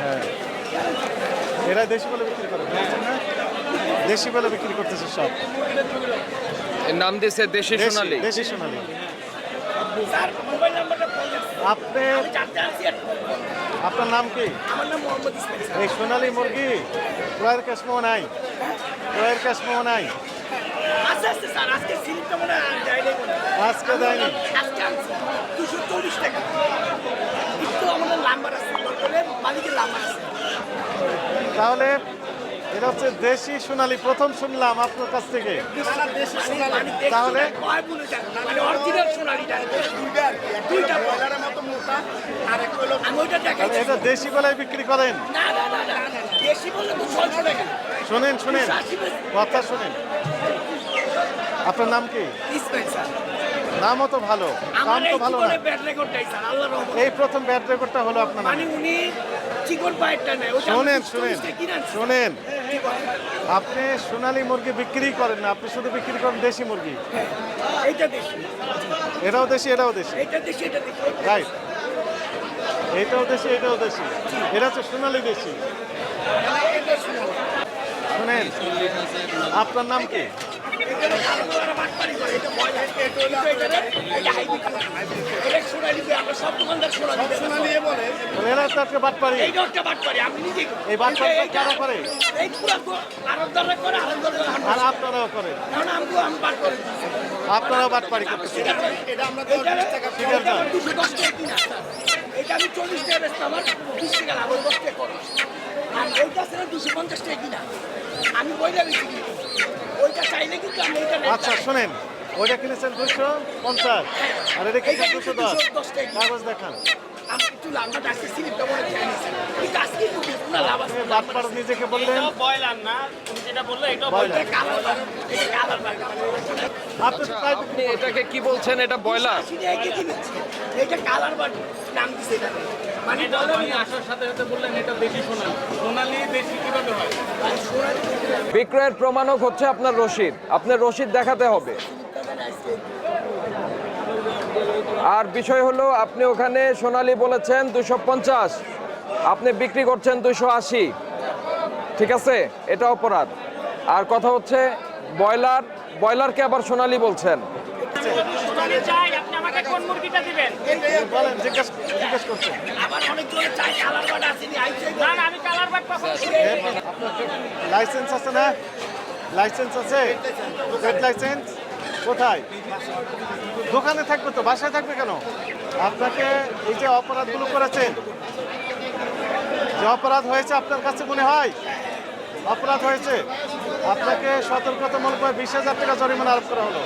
হ্যাঁ। এরা দেশি বলে বিক্রি করে দেশি বলে বিক্রি করতেছে সব। নাম দিয়েছে দেশি সোনালি। দেশি সোনালি। আপনি আপনার নাম কি? এই সোনালি মুরগি? ক্রয়ের ক্যাশমো নাই? ক্রয়ের ক্যাশমো নাই? আস্তে আস্তে স্যার আজকে সিলিপটা মনে হয় দেয়নি আজকে আনছি। দুশো চল্লিশ টাকা। একটু আমাদের লাম্বার আছে মালিকের লাম্বার আছে। তাহলে এটা হচ্ছে দেশি সোনালি প্রথম শুনলাম আপনার কাছ থেকে। তাহলে? মানে অরিজিনাল সোনালিটা। দুইটা বলারের মতো মোটা আর একটা হলো আমি ওইটা দেখাইছি এটা দেশি বেলায় বিক্রি করেন? শোনেন। কথা শোনেন। আপনার নাম কি? নামও তো ভালো এই তো ভালো না। ব্যাড এই প্রথম ব্যাট রেকর্ডটা হলো আপনার মানে উনি চিকন পায়েরটা নেয় শোনেন শোনেন 40 টাকা কিনে আনছি। শোনেন। আপনি সোনালী মুরগি বিক্রি করেন না আপনি শুধু বিক্রি করেন দেশি মুরগি। দেখি এটাও দেশি এটাও দেশি। এইটা দেখি এটা দেখি রাইট এটাও দেশি এটাও দেশি। এটা হচ্ছে সোনালী দেশি। এটা শোনেন আপনার নাম কি? কারা করে? পুরা আপনারাও বাটপারি করতেছেন এটা- এটা ঠিক আছে। 210 টাকা। এটা আমি 40 টাকা বেচতাম, আমার 20 টাকা লাভ, 10 টাকা খরচ। আর এইটা ছিল 250 টাকা কিনা। আমি ওইটা চাইলে কিন্তু আমি নেই। আচ্ছা শোনেন ওইটা কিনেছেন দুশো পঞ্চাশ। আর এটা কিনেছেন দুশো দশ কাগজ দেখান। মনে নিজেকে বললেন। বয়লার না তুমি যেটা বললে এটাও বয়লার। এটা কালার বার এটা কালার বার আপনি তো তাই আপনি এটাকে কি বলছেন? এটা কালার নাম দিছে মানে আসার সাথে সাথে বললেন এটা দেশি সোনালি সোনালি দেশি কীভাবে হয়? বিক্রয়ের প্রমাণক হচ্ছে আপনার রসিদ আপনার রসিদ দেখাতে হবে। আর বিষয় হলো আপনি ওখানে সোনালী বলেছেন দুশো পঞ্চাশ। আপনি বিক্রি করছেন দুশো আশি। ঠিক আছে? এটা অপরাধ। আর কথা হচ্ছে ব্রয়লার ব্রয়লারকে আবার সোনালী বলছেন। লাইসেন্স আছে না? লাইসেন্স আছে? লাইসেন্স কোথায়? দোকানে থাকবে তো? বাসায় থাকবে কেন? আপনাকে এই যে অপরাধগুলো করেছেন, যে অপরাধ হয়েছে আপনার কাছে মনে হয়? অপরাধ হয়েছে? আপনাকে সতর্কতামূলক বিশ হাজার টাকা জরিমানা আরোপ করা হলো।